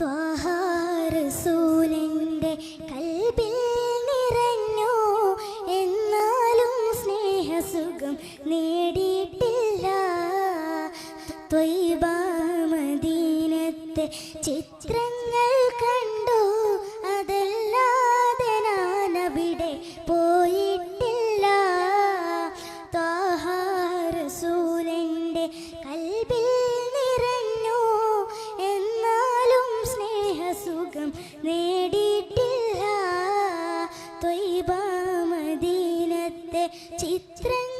ത്വാഹാരസൂലിന്റെ കൽബിൽ നിറഞ്ഞു. എന്നാലും ചിത്രങ്ങൾ കണ്ടു. അതല്ലാതെ ഞാനവിടെ പോയിട്ടില്ല. ത്വാഹാരസൂലിന്റെ കൽബിൽ നേടിയിട്ടില്ല. ത്വയ്ബ മദീനത്തെ ചിത്രങ്ങൾ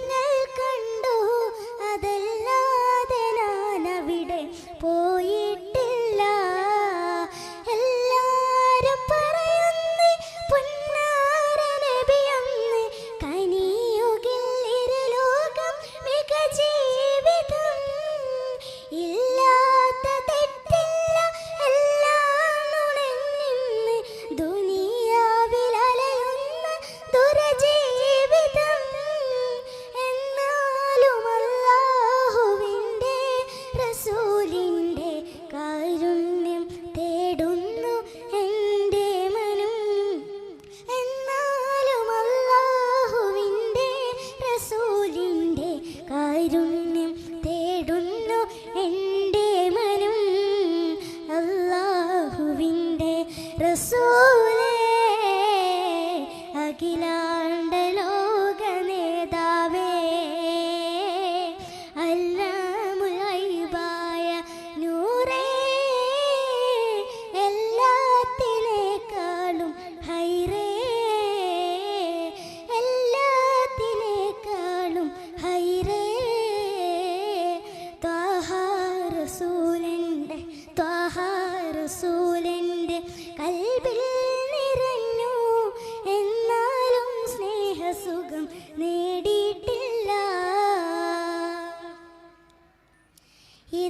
Rasul.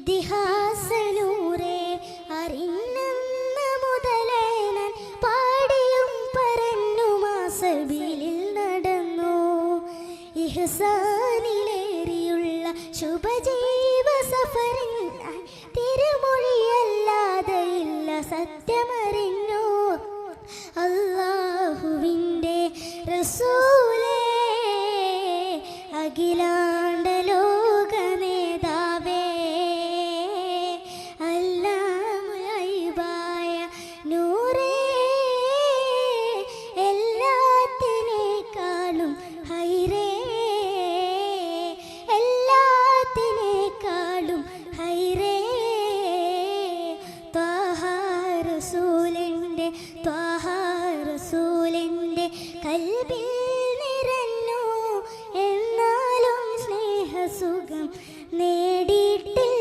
ഇതിഹാസനൂറെ അറിഞ്ഞെന്ന മുതലേ ഞാൻ പാടിയും പറഞ്ഞു മാസബിലിൽ നടന്നു. ഇഹസാനിലേറിയുള്ള ശുഭജീവ സഫറിനായി തിരുമൊഴിയല്ലാതെ ഇല്ല സത്യമറിഞ്ഞു. അള്ളാഹുവിന്റെ റസൂലേ കൽബിൽ നിറഞ്ഞു എന്നാലും സ്നേഹസുഖം നേടിയിട്ടില്ല.